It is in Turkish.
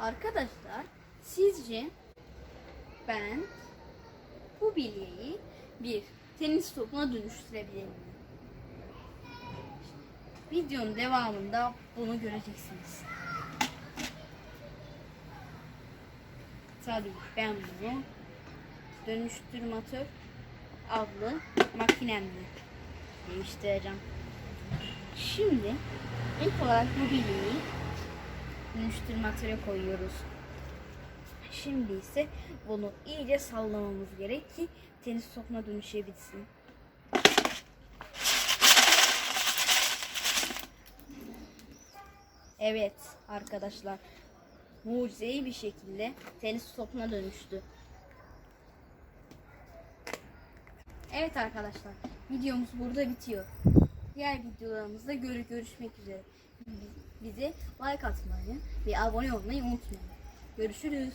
Arkadaşlar sizce ben bu bilyeyi bir tenis topuna dönüştürebilir miyim? Videonun devamında bunu göreceksiniz. Tabii ben bunu dönüştürmatör adlı makinemle değiştireceğim. Şimdi ilk olarak bu bilyeyi dönüştürmatöre koyuyoruz. Şimdi ise bunu iyice sallamamız gerek ki tenis topuna dönüşebilsin. Evet arkadaşlar mucizevi bir şekilde tenis topuna dönüştü. Evet arkadaşlar videomuz burada bitiyor. Diğer videolarımızda görü görüşmek üzere. Bize like atmayı ve abone olmayı unutmayın. Görüşürüz.